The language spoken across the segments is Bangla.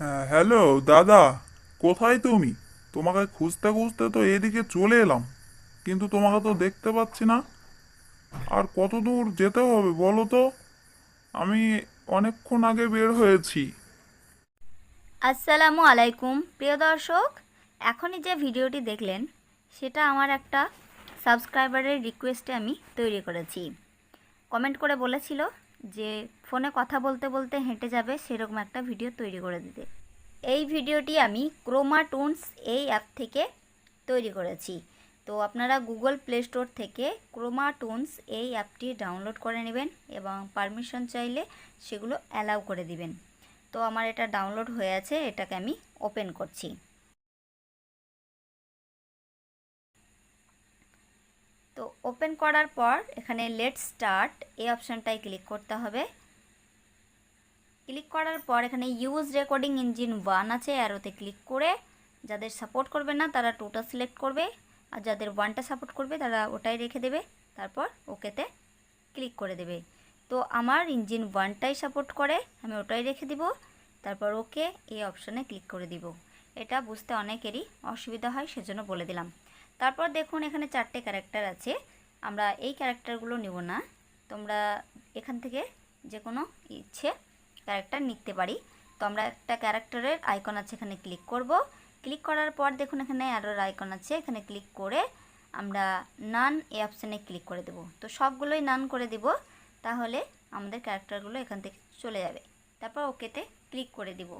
হ্যাঁ হ্যালো দাদা, কোথায় তুমি? তোমাকে খুঁজতে খুঁজতে তো এদিকে চলে এলাম, কিন্তু তোমাকে তো দেখতে পাচ্ছি না। আর কত দূর যেতে হবে বলো তো? আমি অনেকক্ষণ আগে বের হয়েছি। আসসালামু আলাইকুম, প্রিয় দর্শক, এখনই যে ভিডিওটি দেখলেন, সেটা আমার একটা সাবস্ক্রাইবারের রিকোয়েস্টে আমি তৈরি করেছি। কমেন্ট করে বলেছিল যে ফোনে কথা বলতে বলতে হেঁটে যাবে, সেরকম একটা ভিডিও তৈরি করে দিতে। এই ভিডিওটি আমি ক্রোমা টুনস এই অ্যাপ থেকে তৈরি করেছি। তো আপনারা গুগল প্লে স্টোর থেকে ক্রোমা টুনস এই অ্যাপটি ডাউনলোড করে নেবেন এবং পারমিশন চাইলে সেগুলো অ্যালাউ করে দিবেন। তো আমার এটা ডাউনলোড হয়ে আছে, এটাকে আমি ওপেন করছি। তো ওপেন করার পর এখানে লেট স্টার্ট এই অপশানটায় ক্লিক করতে হবে। ক্লিক করার পর এখানে ইউজ রেকর্ডিং ইঞ্জিন ওয়ান আছে অ্যারোতে ক্লিক করে যাদের সাপোর্ট করবে না তারা টুটা সিলেক্ট করবে আর যাদের ওয়ানটা সাপোর্ট করবে তারা ওটাই রেখে দেবে, তারপর ওকেতে ক্লিক করে দেবে। তো আমার ইঞ্জিন ওয়ানটাই সাপোর্ট করে, আমি ওটাই রেখে দিব, তারপর ওকে এই অপশানে ক্লিক করে দিব। এটা বুঝতে অনেকেরই অসুবিধা হয়, সেজন্য বলে দিলাম। তারপর দেখুন এখানে চারটে ক্যারেক্টার আছে। আমরা এই ক্যারেক্টারগুলো নেব না। তোমরা এখান থেকে যে কোনো ইচ্ছে ক্যারেক্টার নিতে পারি। তো আমরা একটা ক্যারেক্টারের আইকন আছে এখানে ক্লিক করব। ক্লিক করার পর দেখুন এখানে অ্যারোর আইকন আছে। এখানে ক্লিক করে আমরা নান এ অপশানে ক্লিক করে দেব। তো সবগুলোই নান করে দিব। তাহলে আমাদের ক্যারেক্টারগুলো এখান থেকে চলে যাবে। তারপর ওকেতে ক্লিক করে দিব।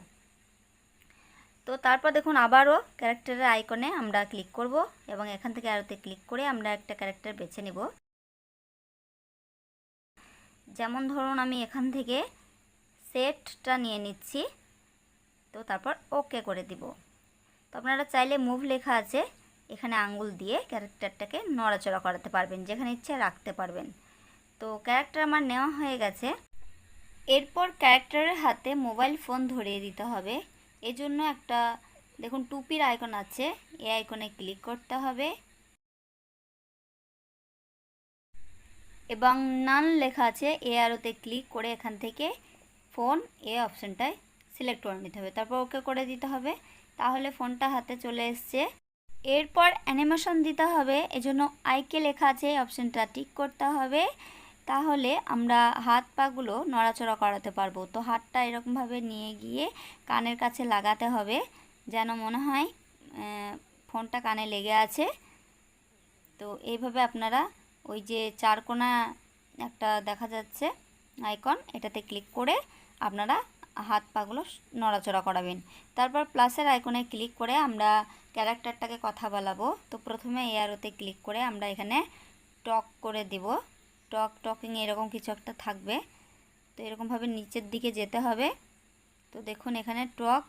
তো তারপর দেখুন আবারও ক্যারেক্টারের আইকনে আমরা ক্লিক করব এবং এখান থেকে আরোতে ক্লিক করে আমরা একটা ক্যারেক্টার বেছে নেব। যেমন ধরুন আমি এখান থেকে সেটটা নিয়ে নিচ্ছি, তো তারপর ওকে করে দিব। তো আপনারা চাইলে মুভ লেখা আছে, এখানে আঙ্গুল দিয়ে ক্যারেক্টারটাকে নড়াচড়া করাতে পারবেন, যেখানে ইচ্ছে রাখতে পারবেন। তো ক্যারেক্টার আমার নেওয়া হয়ে গেছে। এরপর ক্যারেক্টারের হাতে মোবাইল ফোন ধরিয়ে দিতে হবে। এজন্য একটা, দেখুন, টুপির আইকন আছে। এই আইকনে ক্লিক করতে হবে। এবং নান লেখা আছে এ আরোতে ক্লিক করে এখান থেকে ফোন এ অপশানটায় সিলেক্ট করে নিতে হবে। তারপর ওকে করে দিতে হবে। তাহলে ফোনটা হাতে চলে এসছে। এরপর অ্যানিমেশন দিতে হবে। এজন্য আইকে লেখা আছে, এই অপশানটা টিক করতে হবে। তাহলে আমরা হাত পাগুলো নড়াচড়া করাতে পারব। তো হাতটা এরকমভাবে নিয়ে গিয়ে কানের কাছে লাগাতে হবে, যেন মনে হয় ফোনটা কানে লেগে আছে। তো এইভাবে আপনারা ওই যে চারকোনা একটা দেখা যাচ্ছে আইকন, এটাতে ক্লিক করে আপনারা হাত পাগুলো নড়াচড়া করাবেন। তারপর প্লাসের আইকনে ক্লিক করে আমরা ক্যারেক্টারটাকে কথা বলাবো তো প্রথমে এয়ারোতে ক্লিক করে আমরা এখানে টক করে দেব। টক টকিং এরকম কিছু একটা থাকবে। তো এরকমভাবে নিচের দিকে যেতে হবে। তো দেখুন এখানে টক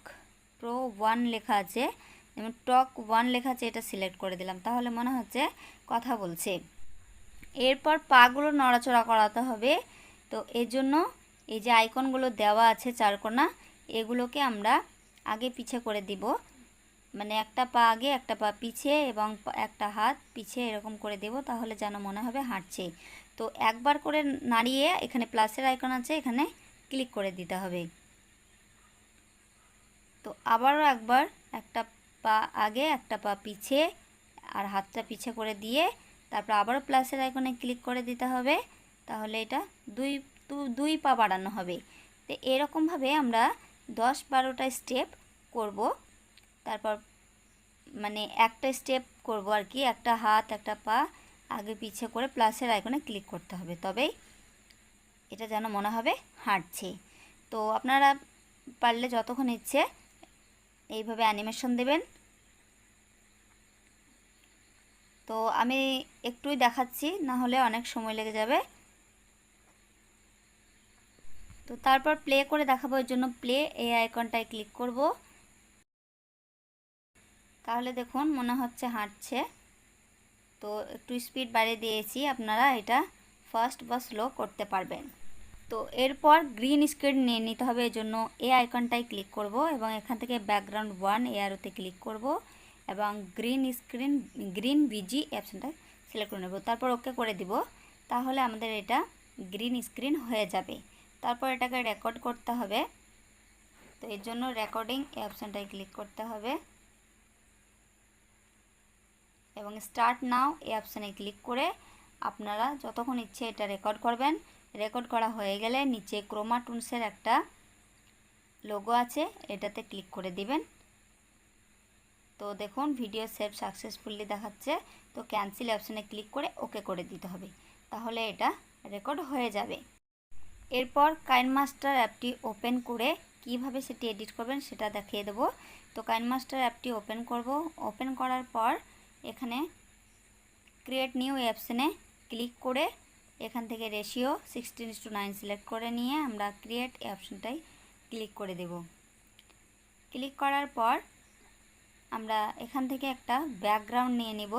প্রো ওয়ান লেখা আছে। যেমন টক ওয়ান লেখা আছে, এটা সিলেক্ট করে দিলাম। তাহলে মনে হচ্ছে কথা বলছে। এরপর পাগুলো নড়াচড়া করাতে হবে। তো এর জন্য এই যে আইকনগুলো দেওয়া আছে চারকোনা, এগুলোকে আমরা আগে পিছে করে দিব। মানে একটা পা আগে, একটা পা পিছে এবং একটা হাত পিছে এরকম করে দেব, তাহলে যেন মনে হবে হাঁটছে। তো একবার করে নাড়িয়ে এখানে প্লাসের আইকন আছে, এখানে ক্লিক করে দিতে হবে। তো আবারও একবার একটা পা আগে, একটা পা পিছে আর হাতটা পিছে করে দিয়ে তারপর আবারও প্লাসের আইকনে ক্লিক করে দিতে হবে। তাহলে এটা দুই দুই পা বাড়ানো হবে। তো এরকমভাবে আমরা দশ বারোটা স্টেপ করব। তারপর মানে একটা স্টেপ করব আর কি, একটা হাত, একটা পা। আগে পিছে করে প্লাসের আইকনে ক্লিক করতে হবে। তবেই এটা যেন মনে হবে হাঁটছে। তো আপনারা পারলে যতক্ষণ ইচ্ছে এইভাবে অ্যানিমেশন দেবেন। তো আমি একটুই দেখাচ্ছি, না হলে অনেক সময় লেগে যাবে। তো তারপর প্লে করে দেখাবো, এর জন্য প্লে এই আইকনটায় ক্লিক করব। তাহলে দেখুন মনে হচ্ছে হাঁটছে। তো একটু স্পিড বাড়িয়ে দিয়েছি আপনারা এটা ফাস্ট বা স্লো করতে পারবেন। তো এরপর গ্রিন স্ক্রিন নিয়ে নিতে হবে এর জন্য এই আইকনটায় ক্লিক করব এবং এখান থেকে ব্যাকগ্রাউন্ড ওয়ান এয়ারোতে ক্লিক করব এবং গ্রিন স্ক্রিন গ্রিন বিজি অপশানটা সিলেক্ট করে নেব। তারপর ওকে করে দিব, তাহলে আমাদের এটা গ্রিন স্ক্রিন হয়ে যাবে। তারপর এটাকে রেকর্ড করতে হবে, তো এর জন্য রেকর্ডিং এই অপশানটায় ক্লিক করতে হবে। এবং স্টার্ট নাও এই অপশানে ক্লিক করে আপনারা যতক্ষণ ইচ্ছে এটা রেকর্ড করবেন। রেকর্ড করা হয়ে গেলে নিচে ক্রোমাটুনসের একটা লোগো আছে, এটাতে ক্লিক করে দিবেন। তো দেখুন ভিডিও সেভ সাকসেসফুলি দেখাচ্ছে। তো ক্যান্সেল অপশানে ক্লিক করে ওকে করে দিতে হবে। তাহলে এটা রেকর্ড হয়ে যাবে। এরপর কাইনমাস্টার অ্যাপটি ওপেন করে কীভাবে সেটি এডিট করবেন সেটা দেখিয়ে দেবো। তো কাইনমাস্টার অ্যাপটি ওপেন করব। ওপেন করার পর এখানে ক্রিয়েট নিউ অ্যাপশনে ক্লিক করে এখান থেকে ratio sixteen to nine select করে নিয়ে আমরা ক্রিয়েট এই অপশনটাই ক্লিক করে দেব। ক্লিক করার পর আমরা এখান থেকে একটা ব্যাকগ্রাউন্ড নিয়ে নিব।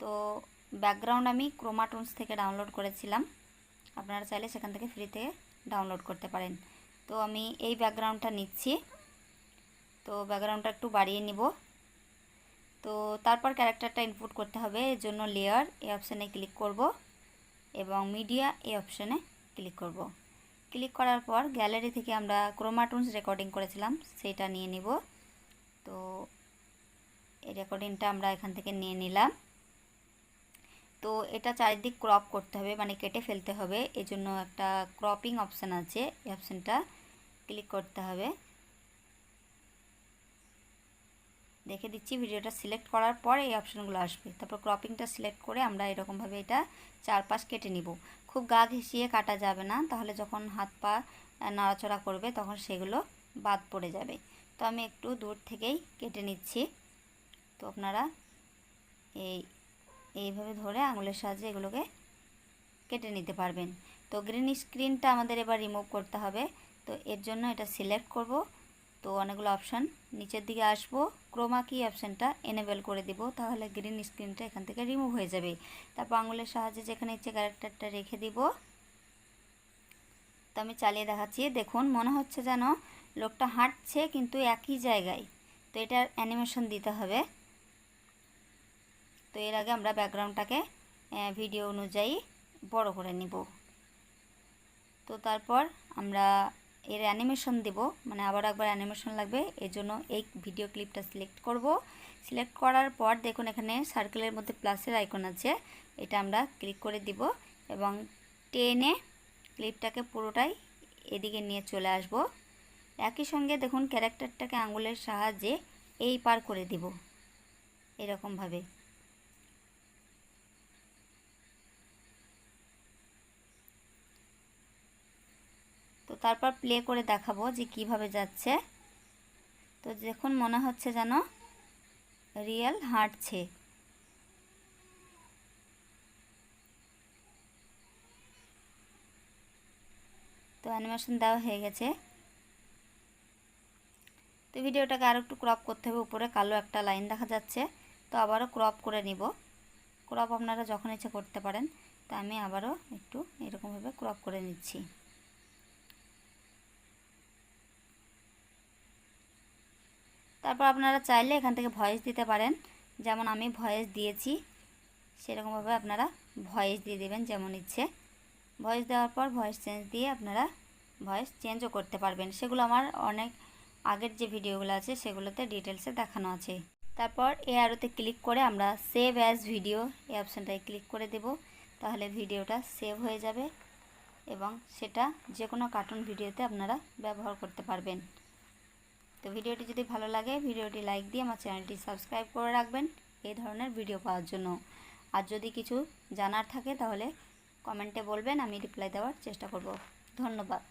তো ব্যাকগ্রাউন্ড আমি ক্রোমাটোনস থেকে ডাউনলোড করেছিলাম। আপনারা চাইলে সেখান থেকে ফ্রি থেকে ডাউনলোড করতে পারেন। তো আমি এই ব্যাকগ্রাউন্ডটা নিচ্ছি। তো ব্যাকগ্রাউন্ডটা একটু বাড়িয়ে নিব। তো তারপর ক্যারেক্টারটা ইনপুট করতে হবে, এর জন্য লেয়ার এই অপশানে ক্লিক করব এবং মিডিয়া এই অপশানে ক্লিক করব। ক্লিক করার পর গ্যালারি থেকে আমরা ক্রোমাটুনস রেকর্ডিং করেছিলাম সেইটা নিয়ে নিব। তো এই রেকর্ডিংটা আমরা এখান থেকে নিয়ে নিলাম। তো এটা চারিদিক ক্রপ করতে হবে মানে কেটে ফেলতে হবে, এজন্য একটা ক্রপিং অপশান আছে, এই অপশানটা ক্লিক করতে হবে। দেখে দিচ্ছি, ভিডিওটা সিলেক্ট করার পর এই অপশানগুলো আসবে। তারপর ক্রপিংটা সিলেক্ট করে আমরা এরকমভাবে এটা চারপাশ কেটে নিব। খুব গা ঘেঁষিয়ে কাটা যাবে না, তাহলে যখন হাত পা নাড়াচড়া করবে তখন সেগুলো বাদ পড়ে যাবে। তো আমি একটু দূর থেকেই কেটে নিচ্ছি। তো আপনারা এই, এইভাবে ধরে আঙুলের সাহায্যে এগুলোকে কেটে নিতে পারবেন। তো গ্রিন স্ক্রিনটা আমাদের এবার রিমুভ করতে হবে। তো এর জন্য এটা সিলেক্ট করব। তো অনেকগুলো অপশান নিচের দিকে আসব। ক্রোমা কি অপশানটা এনেবেল করে দিব, তাহলে গ্রিন স্ক্রিনটা এখান থেকে রিমুভ হয়ে যাবে। তারপর আঙুলের সাহায্যে যেখানে ইচ্ছে ক্যারেক্টারটা রেখে দিব। তো আমি চালিয়ে দেখাচ্ছি। দেখুন, মনে হচ্ছে যেন লোকটা হাঁটছে কিন্তু একই জায়গায়। তো এটার অ্যানিমেশন দিতে হবে। তো এর আগে আমরা ব্যাকগ্রাউন্ডটাকে ভিডিও অনুযায়ী বড় করে নিব। তো তারপর আমরা এর অ্যানিমেশন দেব। মানে আবার একবার অ্যানিমেশন লাগবে। এর জন্য এই ভিডিও ক্লিপটা সিলেক্ট করব। সিলেক্ট করার পর দেখুন এখানে সার্কেলের মধ্যে প্লাসের আইকন আছে। এটা আমরা ক্লিক করে দিব এবং টেনে ক্লিপটাকে পুরোটাই এদিকে নিয়ে চলে আসব। একই সঙ্গে দেখুন ক্যারেক্টারটাকে আঙুলের সাহায্যে এই পার করে দিব। এরকমভাবে। তো তারপর প্লে করে দেখাবো যে কীভাবে যাচ্ছে। তো দেখুন মনে হচ্ছে যেন রিয়েল হাঁটছে। তো অ্যানিমেশন দেওয়া হয়ে গেছে। তো ভিডিওটাকে আরও একটু ক্রপ করতে হবে, উপরে কালো একটা লাইন দেখা যাচ্ছে। তো আবারও ক্রপ করে নিব। ক্রপ আপনারা যখন ইচ্ছে করতে পারেন, তো আমি আবারও একটু এরকমভাবে ক্রপ করে নিচ্ছি। তারপর আপনারা চাইলে এখান থেকে ভয়েস দিতে পারেন। যেমন আমি ভয়েস দিয়েছি, সেরকমভাবে আপনারা ভয়েস দিয়ে দেবেন যেমন ইচ্ছে। ভয়েস দেওয়ার পর ভয়েস চেঞ্জ দিয়ে আপনারা ভয়েস চেঞ্জও করতে পারবেন। সেগুলো আমার অনেক আগের যে ভিডিওগুলো আছে, সেগুলোতে ডিটেলসে দেখানো আছে। তারপর এ আরোতে ক্লিক করে আমরা সেভ অ্যাজ ভিডিও এই অপশানটায় ক্লিক করে দেব। তাহলে ভিডিওটা সেভ হয়ে যাবে এবং সেটা যে কোনো কার্টুন ভিডিওতে আপনারা ব্যবহার করতে পারবেন। তো ভিডিওটি যদি ভালো লাগে, ভিডিওটি লাইক দিয়ে আমার চ্যানেলটি সাবস্ক্রাইব করে রাখবেন এই ধরনের ভিডিও পাওয়ার জন্য। আর যদি কিছু জানার থাকে তাহলে কমেন্টে বলবেন, আমি রিপ্লাই দেওয়ার চেষ্টা করব। ধন্যবাদ।